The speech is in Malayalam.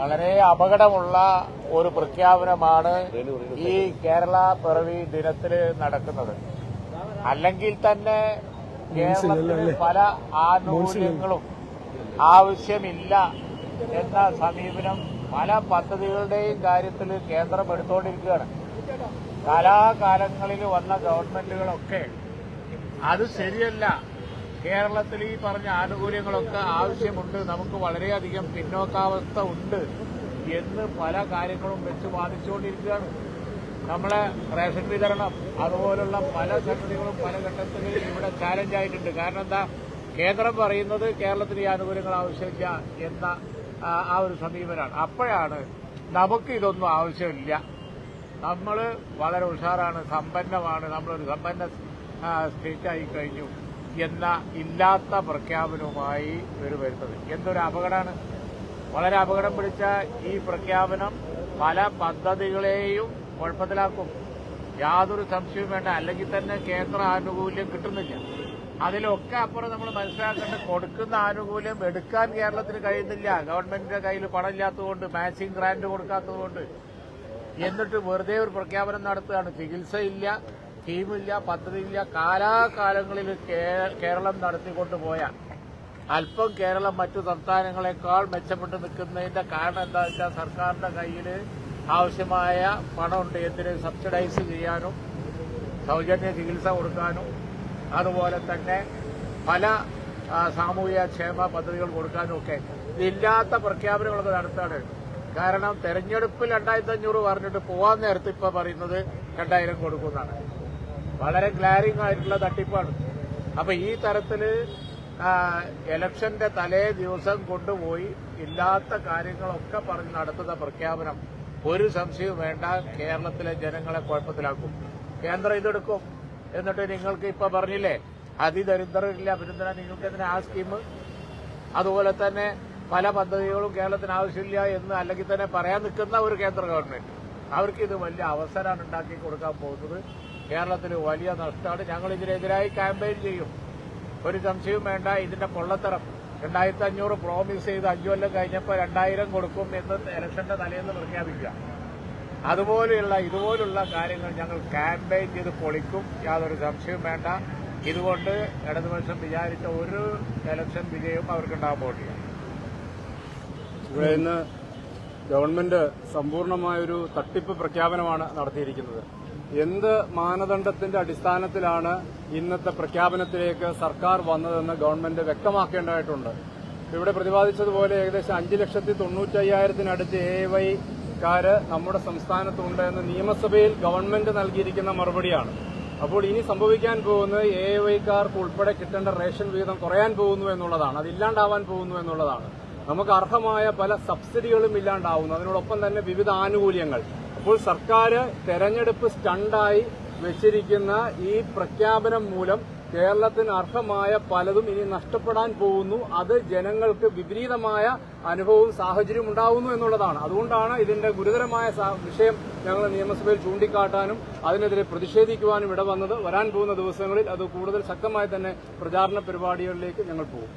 വളരെ അപകടമുള്ള ഒരു പ്രഖ്യാപനമാണ് ഈ കേരള പിറവി ദിനത്തിൽ നടക്കുന്നത്. അല്ലെങ്കിൽ തന്നെ കേരളത്തിൽ പല ആനുകൂല്യങ്ങളും ആവശ്യമില്ല എന്ന സമീപനം പല പദ്ധതികളുടെയും കാര്യത്തിൽ കേന്ദ്രം എടുത്തുകൊണ്ടിരിക്കുകയാണ് കാലാകാലങ്ങളിൽ വന്ന ഗവൺമെന്റുകളൊക്കെ അത് ശരിയല്ല. കേരളത്തിൽ ഈ പറഞ്ഞ ആനുകൂല്യങ്ങളൊക്കെ ആവശ്യമുണ്ട്. നമുക്ക് വളരെയധികം പിന്നോക്കാവസ്ഥ ഉണ്ട് എന്ന് പല കാര്യങ്ങളും വെച്ച് വാദിച്ചുകൊണ്ടിരിക്കുകയാണ്. നമ്മളെ റേഷൻ വിതരണം അതുപോലുള്ള പല സംഗതികളും പല ഘട്ടത്തിലും ഇവിടെ ചാലഞ്ച് ആയിട്ടുണ്ട്. കാരണം എന്താ? കേന്ദ്രം പറയുന്നത് കേരളത്തിന് ഈ ആനുകൂല്യങ്ങൾ ആവശ്യമില്ല എന്ന ആ, ഒരു സമീപനമാണ്. അപ്പോഴാണ് നമുക്ക് ഇതൊന്നും ആവശ്യമില്ല. നമ്മൾ വളരെ ഉഷാറാണ് സമ്പന്നമാണ്. നമ്മളൊരു സമ്പന്ന സ്റ്റേറ്റായി കഴിഞ്ഞു. എന്ന ഇല്ലാത്ത പ്രഖ്യാപനവുമായി ഇവർ വരുന്നത്. എന്തൊരു അപകടമാണ്? വളരെ അപകടം പിടിച്ച ഈ പ്രഖ്യാപനം പല പദ്ധതികളെയും കുഴപ്പത്തിലാക്കും. യാതൊരു സംശയവും വേണ്ട. അല്ലെങ്കിൽ തന്നെ കേന്ദ്ര ആനുകൂല്യം കിട്ടുന്നില്ല. അതിലൊക്കെ അപ്പുറം നമ്മൾ മനസ്സിലാക്കേണ്ട കൊടുക്കുന്ന ആനുകൂല്യം എടുക്കാൻ കേരളത്തിന് കഴിയുന്നില്ല. ഗവൺമെന്റിന്റെ കയ്യിൽ പണമില്ലാത്തതുകൊണ്ട് മാച്ചിങ് ഗ്രാന്റ് കൊടുക്കാത്തതുകൊണ്ട്. എന്നിട്ട് വെറുതെ ഒരു പ്രഖ്യാപനം നടത്തുകയാണ്. ചികിത്സയില്ല. സ്കീമില്ല പദ്ധതിയില്ല കാലാകാലങ്ങളിൽ കേരളം നടത്തിക്കൊണ്ടുപോയ അല്പം കേരളം മറ്റു സംസ്ഥാനങ്ങളെക്കാൾ മെച്ചപ്പെട്ട് നിൽക്കുന്നതിന്റെ കാരണം എന്താ വെച്ചാൽ സർക്കാരിന്റെ കയ്യിൽ ആവശ്യമായ പണമുണ്ട്. എന്തിന്? സബ്സിഡൈസ് ചെയ്യാനും സൗജന്യ ചികിത്സ കൊടുക്കാനും. അതുപോലെ തന്നെ പല സാമൂഹിക ക്ഷേമ പദ്ധതികൾ കൊടുക്കാനും ഒക്കെ. ഇതില്ലാത്ത പ്രഖ്യാപനങ്ങളൊക്കെ നടത്താണ്. കാരണം തെരഞ്ഞെടുപ്പിൽ രണ്ടായിരത്തി അഞ്ഞൂറ് പറഞ്ഞിട്ട് പോവാൻ നേരത്ത് ഇപ്പൊ പറയുന്നത് രണ്ടായിരം കൊടുക്കുന്നതാണ്. വളരെ ഗ്ലാരിംഗ് ആയിട്ടുള്ള തട്ടിപ്പാണ്. അപ്പൊ ഈ തരത്തിൽ എലക്ഷന്റെ തലേ ദിവസം കൊണ്ടുപോയി ഇല്ലാത്ത കാര്യങ്ങളൊക്കെ പറഞ്ഞ് നടത്തുന്ന പ്രഖ്യാപനം ഒരു സംശയവും വേണ്ട. കേരളത്തിലെ ജനങ്ങളെ കുഴപ്പത്തിലാക്കും. കേന്ദ്രം ഇതെടുക്കും. എന്നിട്ട് നിങ്ങൾക്ക് ഇപ്പൊ പറഞ്ഞില്ലേ അതിദരിദ്രരില്ല അഭിനന്ദന നിങ്ങൾക്ക് എന്തിനാ ആ സ്കീം. അതുപോലെ തന്നെ പല പദ്ധതികളും കേരളത്തിന് ആവശ്യമില്ല എന്ന് അല്ലെങ്കിൽ തന്നെ പറയാൻ നിൽക്കുന്ന ഒരു കേന്ദ്ര ഗവൺമെന്റ്. അവർക്ക് ഇത് വലിയ അവസരമാണ് ഉണ്ടാക്കി കൊടുക്കാൻ പോകുന്നത്. കേരളത്തിന് വലിയ നഷ്ടമാണ്. ഞങ്ങൾ ഇതിനെതിരായി ക്യാമ്പയിൻ ചെയ്യും. ഒരു സംശയവും വേണ്ട. ഇതിന്റെ പൊള്ളത്തരം. രണ്ടായിരത്തി അഞ്ഞൂറ് പ്രോമിസ് ചെയ്ത് അഞ്ചു കൊല്ലം കഴിഞ്ഞപ്പോൾ രണ്ടായിരം കൊടുക്കും എന്ന് ഇലക്ഷന്റെ തലേന്ന് പ്രഖ്യാപിക്കുക. അതുപോലെയുള്ള ഇതുപോലുള്ള കാര്യങ്ങൾ ഞങ്ങൾ ക്യാമ്പയിൻ ചെയ്ത് പൊളിക്കും. യാതൊരു സംശയവും വേണ്ട. ഇതുകൊണ്ട് ഇടതുപക്ഷം വിചാരിച്ച ഒരു ഇലക്ഷൻ വിജയവും അവർക്കുണ്ടാകാൻ പോകില്ല ഇവിടെ ഇന്ന് ഗവൺമെന്റ് സമ്പൂർണമായൊരു തട്ടിപ്പ് പ്രഖ്യാപനമാണ് നടത്തിയിരിക്കുന്നത്. എന്ത് മാനദണ്ഡത്തിന്റെ അടിസ്ഥാനത്തിലാണ് ഇന്നത്തെ പ്രഖ്യാപനത്തിലേക്ക് സർക്കാർ വന്നതെന്ന് ഗവൺമെന്റ് വ്യക്തമാക്കേണ്ടതായിട്ടുണ്ട്. ഇവിടെ പ്രതിപാദിച്ചതുപോലെ ഏകദേശം അഞ്ച് ലക്ഷത്തി തൊണ്ണൂറ്റയ്യായിരത്തിനടുത്ത് എ വൈക്കാര് നമ്മുടെ സംസ്ഥാനത്തുണ്ട് എന്ന് നിയമസഭയിൽ ഗവൺമെന്റ് നൽകിയിരിക്കുന്ന മറുപടിയാണ്. അപ്പോൾ ഇനി സംഭവിക്കാൻ പോകുന്നത് എ വൈക്കാർക്ക് ഉൾപ്പെടെ കിട്ടേണ്ട റേഷൻ വിഹിതം കുറയാൻ പോകുന്നു എന്നുള്ളതാണ്. അത് ഇല്ലാണ്ടാവാൻ പോകുന്നു എന്നുള്ളതാണ്. നമുക്ക് അർഹമായ പല സബ്സിഡികളും ഇല്ലാണ്ടാവുന്നു. അതിനോടൊപ്പം തന്നെ വിവിധ ആനുകൂല്യങ്ങൾ. അപ്പോൾ സർക്കാർ തെരഞ്ഞെടുപ്പ് സ്റ്റണ്ടായി വെച്ചിരിക്കുന്ന ഈ പ്രഖ്യാപനം മൂലം കേരളത്തിന് അർഹമായ പലതും ഇനി നഷ്ടപ്പെടാൻ പോകുന്നു. അത് ജനങ്ങൾക്ക് വിപരീതമായ അനുഭവവും സാഹചര്യവും ഉണ്ടാവുന്നു എന്നുള്ളതാണ്. അതുകൊണ്ടാണ് ഇതിന്റെ ഗുരുതരമായ വിഷയം ഞങ്ങൾ നിയമസഭയിൽ ചൂണ്ടിക്കാട്ടാനും അതിനെതിരെ പ്രതിഷേധിക്കുവാനും ഇടവന്നത് വരാൻ പോകുന്ന ദിവസങ്ങളിൽ അത് കൂടുതൽ ശക്തമായി തന്നെ പ്രചാരണ പരിപാടികളിലേക്ക് ഞങ്ങൾ പോകും.